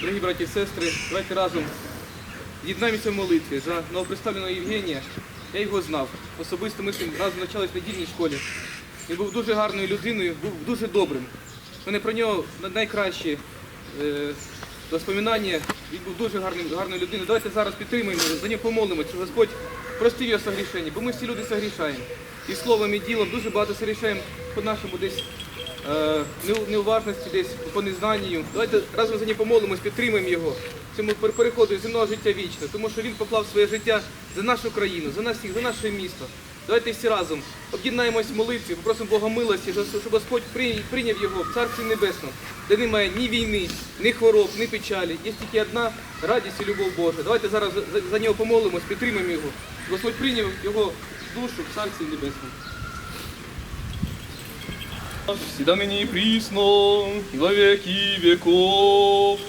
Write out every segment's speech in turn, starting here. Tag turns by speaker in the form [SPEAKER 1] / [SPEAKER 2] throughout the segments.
[SPEAKER 1] Дорогі браті і сестри, давайте разом єднаємося в молитві за новоприставленого Євгенія. Я його знав. Особисто ми з ним разом навчались в недільній школі. Він був дуже гарною людиною, був дуже добрим. У мене про нього найкращі е, воспоминання. Він був дуже гарним, гарною людиною. Давайте зараз підтримаємо його, за нього помолимося, що Господь простив його согрішення, бо ми всі люди согрішаємо. І словом, і ділом дуже багато согрішаємо по нашому десь неуважності, десь по незнанню. Давайте разом за ним помолимось, підтримаємо його цьому пер- переходу земного життя вічно, тому що він поклав своє життя за нашу країну, за нас всіх, за наше місто. Давайте всі разом об'єднаємось в молитві, попросимо Бога милості, щоб Господь прийняв його в Царстві Небесному, де немає ні війни, ні хвороб, ні печалі. Є тільки одна радість і любов Божа. Давайте зараз за, за нього помолимось, підтримаємо його. Господь прийняв його душу в Царстві Небесному
[SPEAKER 2] всегда ныне и присно, и во веки веков.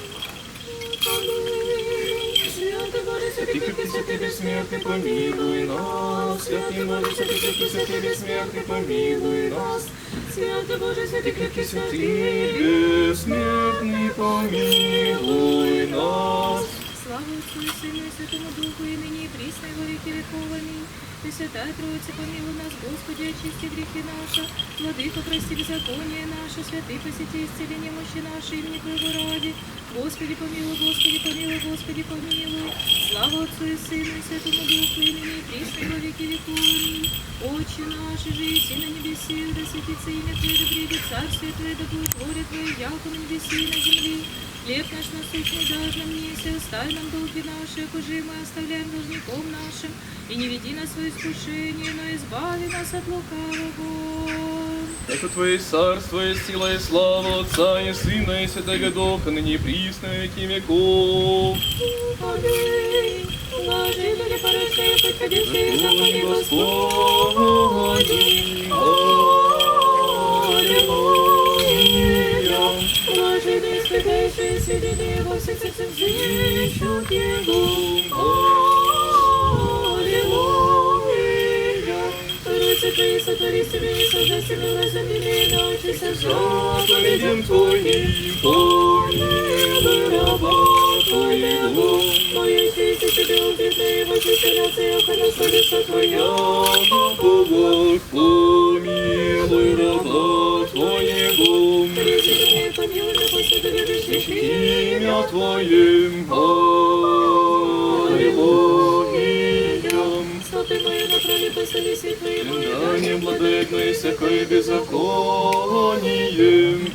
[SPEAKER 3] Святый Боже, святый, крепкий, святый, бессмертный, помилуй нас. Святый Боже, святый, крепкий, святый, бессмертный, помилуй нас. Святый Боже, святый, крепкий, святый.
[SPEAKER 2] Бессмертный, помилуй нас.
[SPEAKER 3] Слава Отцу и Сыну и Святому Духу, и ныне и присно, и во веки веков. Аминь. Пресвятая Троица, помилуй нас, Господи, очисти грехи наши. Владыка, прости беззаконие наше, святый, посети исцеление мощи нашей, имени Твоего ради. Господи, помилуй, Господи, помилуй, Господи, помилуй. Слава Отцу и Сыну и Святому Духу, и ныне и присно, и во веки веков. Аминь. Отче наш, же и на небесе, да светится имя Твое, да придет царствие Твое, да будет воля Твоя, яко на небесе и на земле. Хлеб наш насущный дашь нам неси, оставь нам долги наши, кужи мы оставляем должником нашим. И не веди нас в свое искушение, но избави нас от лукавого.
[SPEAKER 2] Это Твое царство, и сила, и слава Отца, и Сына, и Святого Духа, ныне и присно, и веки веков.
[SPEAKER 3] Аминь. Блаженны ли порочные, подходящие за
[SPEAKER 2] Господи,
[SPEAKER 3] моли
[SPEAKER 2] Господи,
[SPEAKER 3] Аллилуйя. Блаженные, испытающие, сведения во всех сердцах взыщут Его. Аллилуйя. Творится Ты, сотвори себе, и создай себе на земле, и научися заповедям Твоим. Помилуй раба Твоего, Моей сети тебе убиты, и возвеселятся, яко насладится Твоя.
[SPEAKER 2] Бог, помилуй раба
[SPEAKER 3] помилуй, да Господи, любящих
[SPEAKER 2] Имя Твое, Аллилуйя.
[SPEAKER 3] Стопы мои направи, посади светлые мои,
[SPEAKER 2] Да не владыкной всякой беззаконием,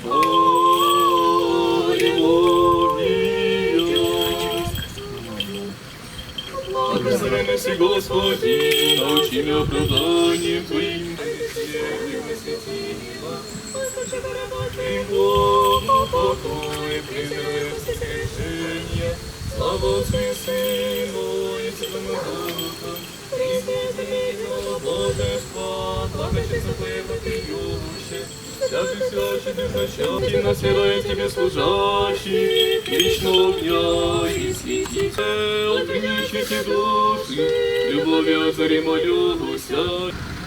[SPEAKER 2] Аллилуйя. Благословен си Господи, научи меня оправданием Твоим.
[SPEAKER 3] Господи, вырабатывай
[SPEAKER 2] И Богу покой, примирай решение. Слава Отцу и Сыну и Святому Духу. Христе, Твоего Божества, благочестно Твоего Пьюще. Всякий всячий безначалки насирай Тебе служащий, Вечного огня и светите, отвечите души, любовью озари молюся.
[SPEAKER 4] по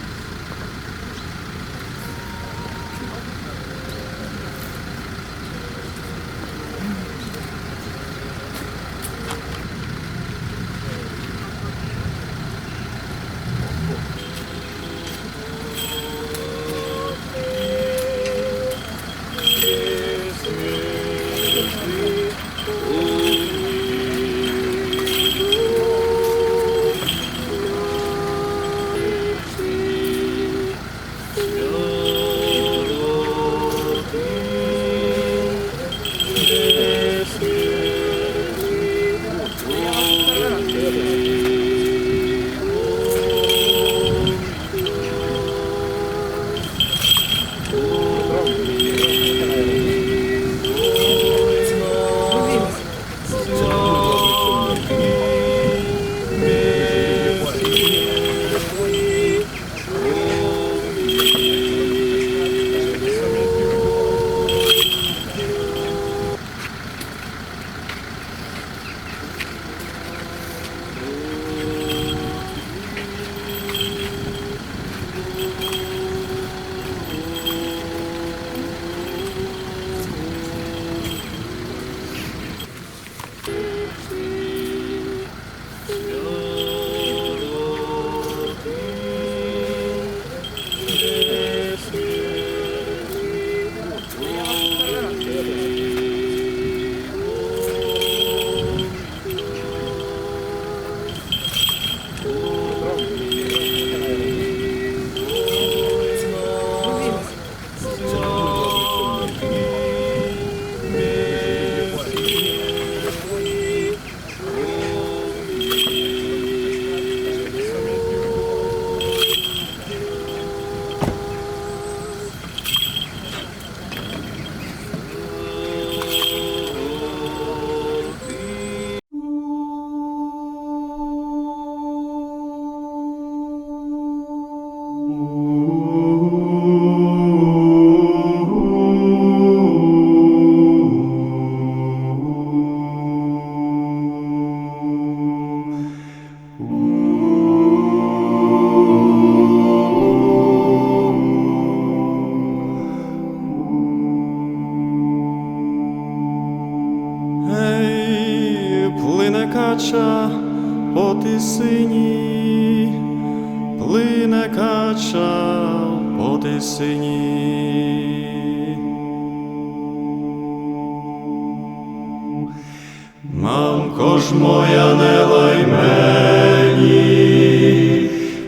[SPEAKER 4] Мамко ж моя, не лай мені,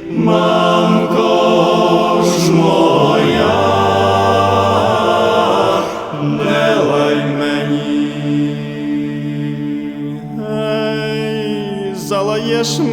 [SPEAKER 4] мамко ж моя, не лай мені. Ей, залаєш ми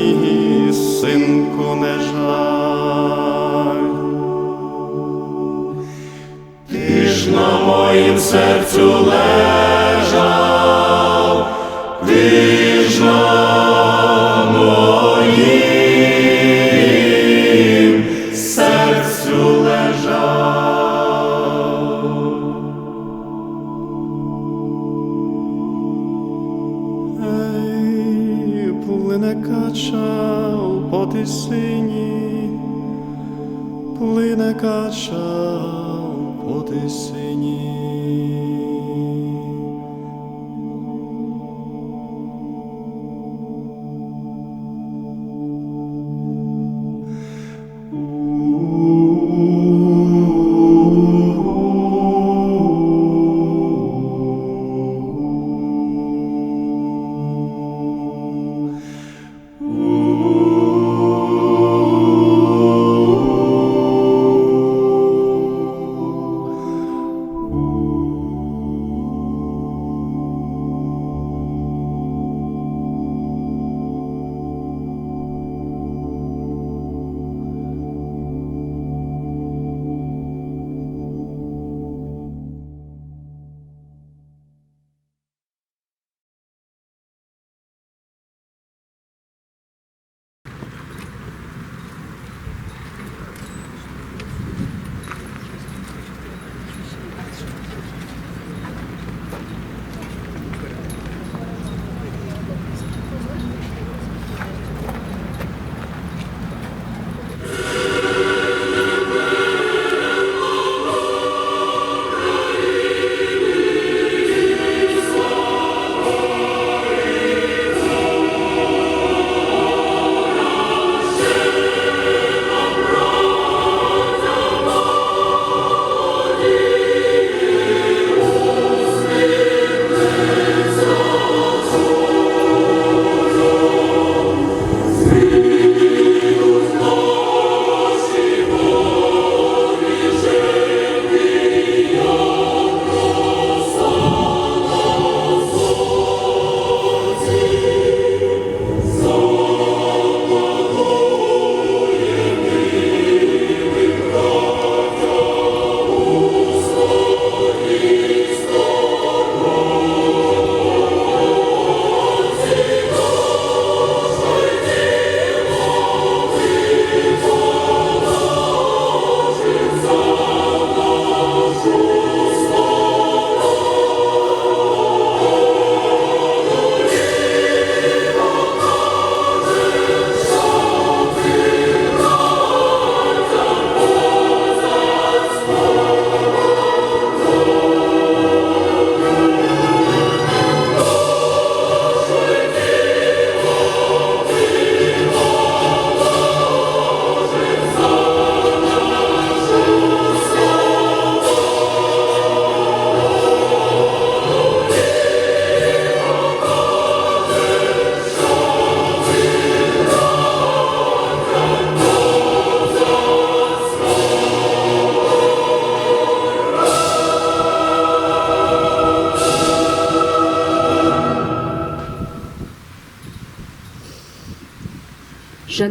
[SPEAKER 4] серцю лежав,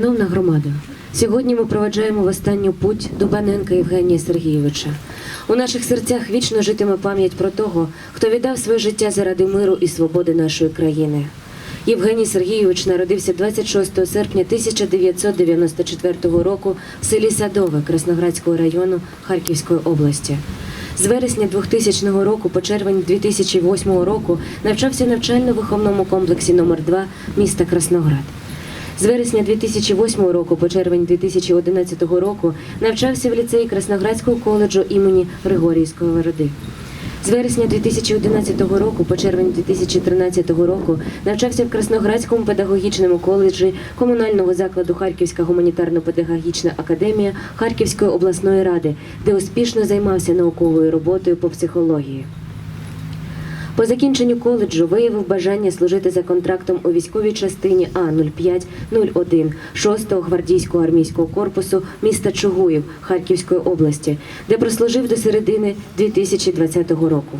[SPEAKER 5] Шановна громада, сьогодні ми проведжаємо в останню путь Дубаненка Євгенія Сергійовича. У наших серцях вічно житиме пам'ять про того, хто віддав своє життя заради миру і свободи нашої країни. Євгеній Сергійович народився 26 серпня 1994 року в селі Садове Красноградського району Харківської області. З вересня 2000 року по червень 2008 року навчався навчально-виховному комплексі номер 2 міста Красноград. З вересня 2008 року по червень 2011 року навчався в ліцеї Красноградського коледжу імені Григорії Сковороди. З вересня 2011 року по червень 2013 року навчався в Красноградському педагогічному коледжі комунального закладу Харківська гуманітарно-педагогічна академія Харківської обласної ради, де успішно займався науковою роботою по психології. По закінченню коледжу виявив бажання служити за контрактом у військовій частині А-05-01 6-го гвардійського армійського корпусу міста Чугуїв Харківської області, де прослужив до середини 2020 року.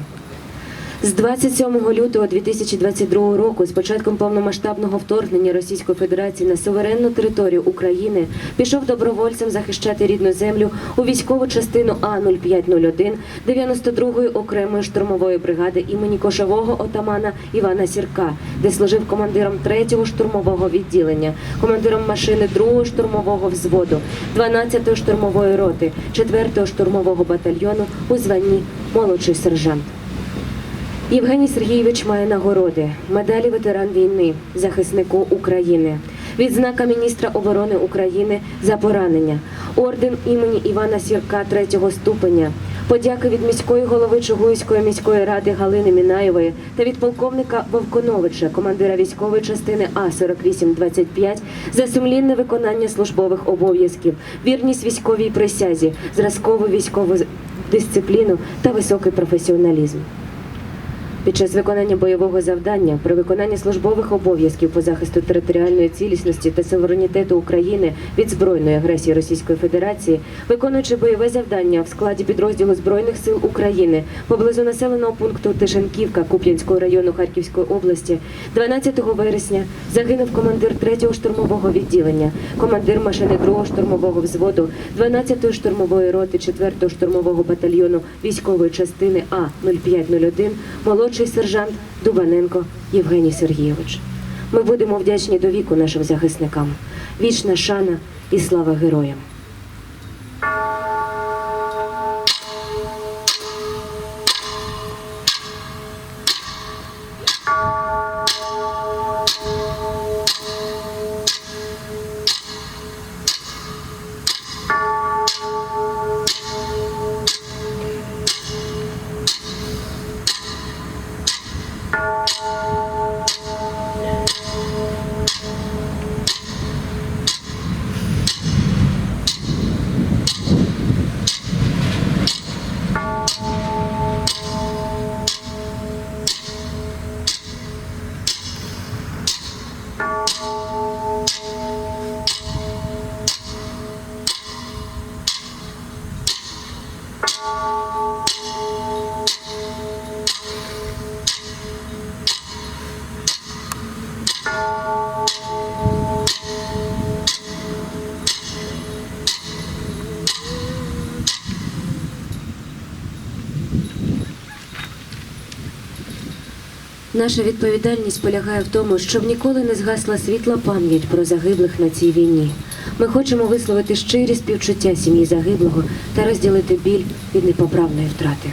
[SPEAKER 5] З 27 лютого 2022 року, з початком повномасштабного вторгнення Російської Федерації на суверенну територію України, пішов добровольцем захищати рідну землю у військову частину А-0501 92-ї окремої штурмової бригади імені кошового отамана Івана Сірка, де служив командиром 3-го штурмового відділення, командиром машини 2-го штурмового взводу, 12-ї штурмової роти, 4-го штурмового батальйону у званні молодший сержант. Євгеній Сергійович має нагороди, медалі ветеран війни, захиснику України, відзнака міністра оборони України за поранення, орден імені Івана Сірка третього ступеня, подяки від міської голови Чугуївської міської ради Галини Мінаєвої та від полковника Вовконовича, командира військової частини А 4825 за сумлінне виконання службових обов'язків, вірність військовій присязі, зразкову військову дисципліну та високий професіоналізм. Під час виконання бойового завдання при виконанні службових обов'язків по захисту територіальної цілісності та суверенітету України від збройної агресії Російської Федерації, виконуючи бойове завдання в складі підрозділу збройних сил України поблизу населеного пункту Тишенківка Куп'янського району Харківської області, 12 вересня загинув командир 3-го штурмового відділення, командир машини 2-го штурмового взводу, 12-ї штурмової роти 4-го штурмового батальйону військової частини А 0501 молодший сержант Дубаненко Євгеній Сергійович. Ми будемо вдячні до віку нашим захисникам. Вічна шана і слава героям. Наша відповідальність полягає в тому, щоб ніколи не згасла світла пам'ять про загиблих на цій війні. Ми хочемо висловити щирі співчуття сім'ї загиблого та розділити біль від непоправної втрати.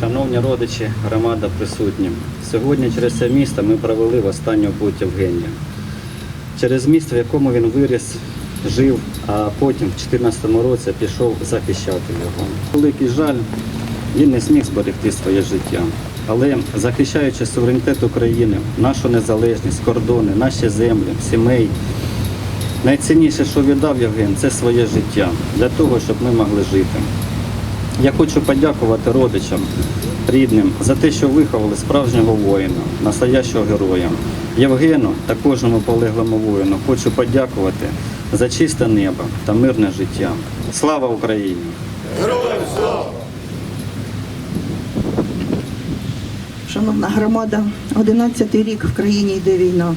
[SPEAKER 6] Шановні родичі, громада присутні. Сьогодні через це місто ми провели в останню путь Євгенія. Через місто, в якому він виріс, жив, а потім в 2014 році пішов захищати його. Великий жаль, він не зміг зберегти своє життя. Але захищаючи суверенітет України, нашу незалежність, кордони, наші землі, сімей, найцінніше, що віддав Євген, це своє життя для того, щоб ми могли жити. Я хочу подякувати родичам, рідним за те, що виховали справжнього воїна, настоящого героя. Євгену та кожному полеглому воїну хочу подякувати за чисте небо та мирне життя. Слава Україні! Героям слава!
[SPEAKER 7] Шановна громада, 11-й рік в країні йде війна.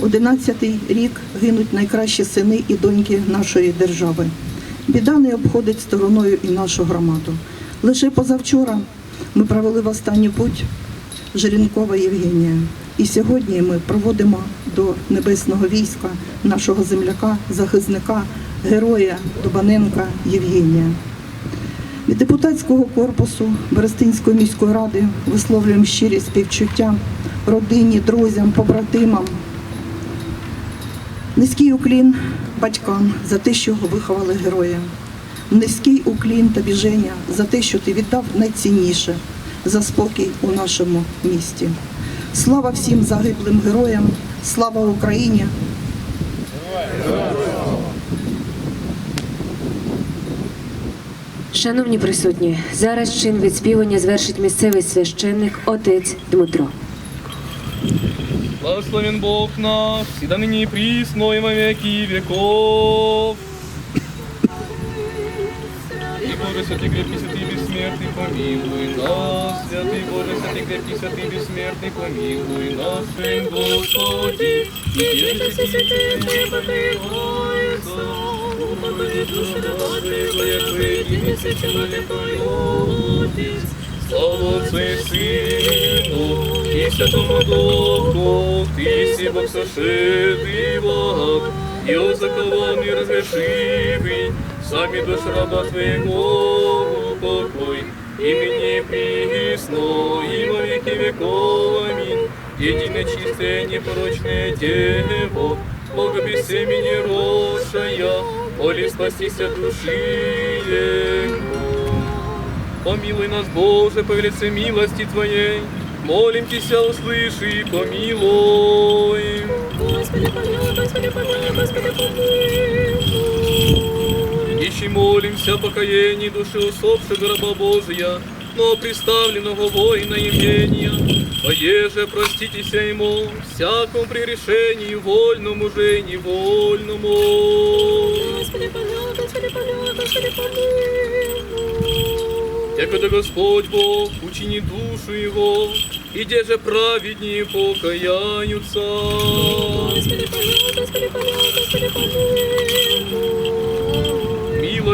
[SPEAKER 7] 11-й рік гинуть найкращі сини і доньки нашої держави. Біда не обходить стороною і нашу громаду. Лише позавчора ми провели в останню путь Жиренкова Євгенія. І сьогодні ми проводимо до небесного війська нашого земляка, захисника, героя Дубаненка Євгенія. Від депутатського корпусу Берестинської міської ради висловлюємо щирі співчуття родині, друзям, побратимам. Низький уклін батькам за те, що виховали героя. Низький уклін тобі, Женя, за те, що ти віддав найцінніше за спокій у нашому місті. Слава всім загиблим героям, слава Україні!
[SPEAKER 5] Шановні присутні, зараз чин відспівання звершить місцевий священник отець Дмитро.
[SPEAKER 2] Благословен Бог наш, всегда ныне и присно и во веки веков. И Боже, святый крепкий, святый бессмертный, помилуй нас. Святый Боже, святый крепкий, святый бессмертный, помилуй нас. Сын Господи, и
[SPEAKER 3] Святый, святый, небо Твоего, упокои души раба Твоего, яко единый человек Отец.
[SPEAKER 2] Слава Отцу и Сыну, и Святому Духу, Ты си Бог сошедший благ, и о заколонный разрешивый, сами душ раба Твоего упокой, имени присно, и во веки веков, аминь. Единое чистое, непорочное Дево, Бога без семени росшая, моли спастись души Его. Помилуй нас, Боже, по велице милости Твоей. Молим Тебя, услыши, помилуй.
[SPEAKER 3] Господи, помилуй, Господи, помилуй, Господи, помилуй.
[SPEAKER 2] Ищи молимся покаянии души усопшего раба Божия, но приставленного воина Евгения. Поеже проститеся ему всякому прегрешению, вольному же и невольному.
[SPEAKER 3] Господи, помилуй, Господи, помилуй, Господи, помилуй.
[SPEAKER 2] Якогда Господь Бог учини душу его, и где же праведнее покаяются.
[SPEAKER 3] Господи, помилуй, Господи, помилуй, Господи, помилуй.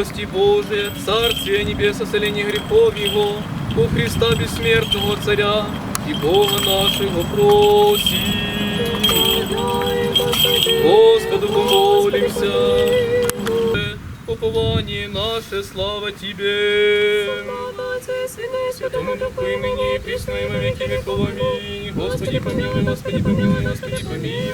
[SPEAKER 2] Милости Божия, Царствие Небеса, соление грехов Его, у Христа бессмертного Царя и Бога нашего просим. Господу помолимся. Упование наше, слава Тебе. Святому Духу
[SPEAKER 3] Духу,
[SPEAKER 2] и ныне и присно и во веки веков. Аминь. Господи помилуй, Господи помилуй, Господи помилуй.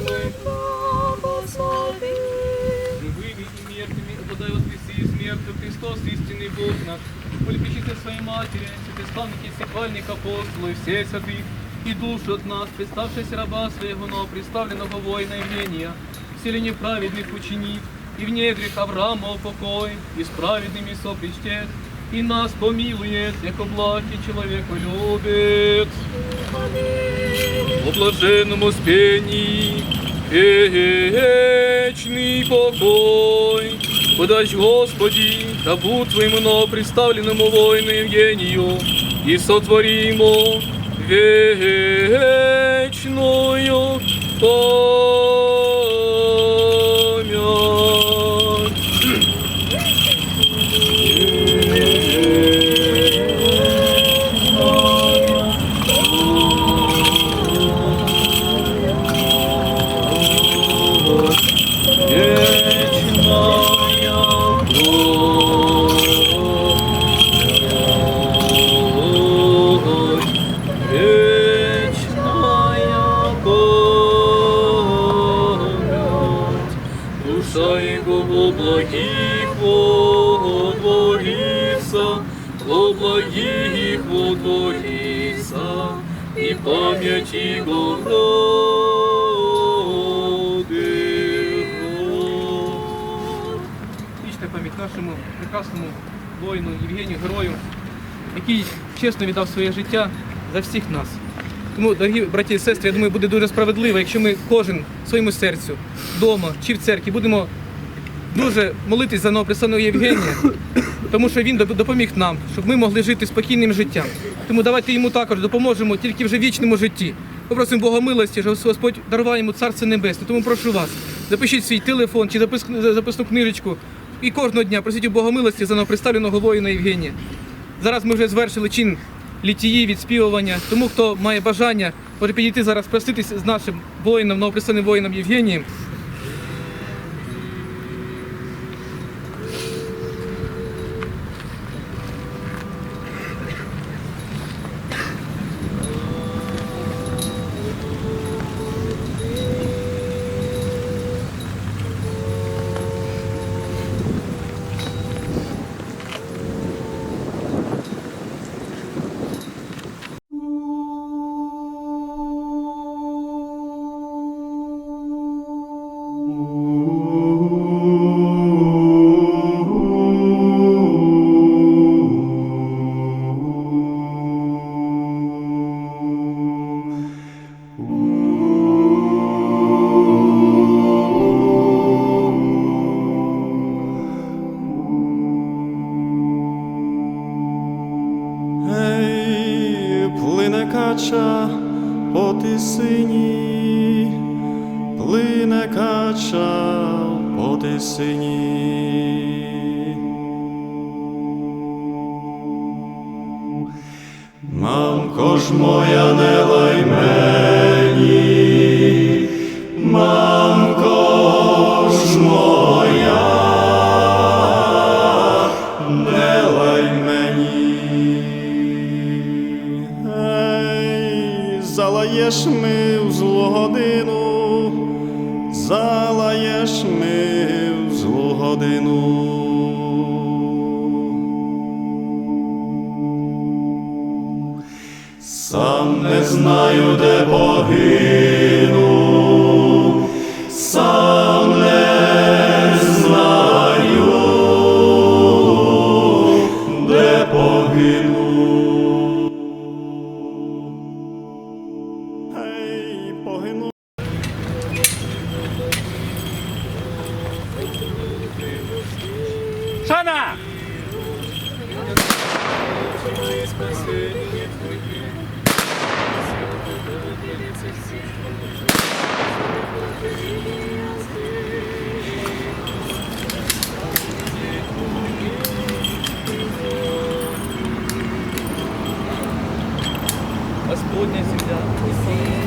[SPEAKER 2] Христос, истинный Бог наш. Полепечите своей матери, святославники, сихвальник, апостолы, все святых, и душу от нас, представшись раба своего, но представленного воина Евгения, в селении праведных ученик, и в недрах Авраама покой, и с праведными сопричтет, и нас помилует, яко благ и человеку любит. О блаженном успении, вечный покой. Подай, Господи, рабу Твоему представленному воину Евгению, и сотворимо вечную память.
[SPEAKER 1] Чесно віддав своє життя за всіх нас. Тому, дорогі браті і сестри, я думаю, буде дуже справедливо, якщо ми кожен своєму серцю, вдома чи в церкві будемо дуже молитись за новопристаного Євгенія, тому що він допоміг нам, щоб ми могли жити спокійним життям. Тому давайте йому також допоможемо тільки вже вічному житті. Попросимо Бога милості, що Господь даруває йому Царство Небесне. Тому прошу вас, запишіть свій телефон чи записну книжечку. І кожного дня просіть у Бога милості за новоприставленого воїна Євгенія. Зараз ми вже звершили чин літії, відспівування. Тому хто має бажання, може підійти зараз проститись з нашим воїном, новоприставленим воїном Євгенієм.
[SPEAKER 4] Ж моя, не лай мені, мамко ж моя, не лай. Ей, залаєш де погину, сам не знаю, де погину. Ей, погину.
[SPEAKER 2] Шана! Господня земля.
[SPEAKER 4] в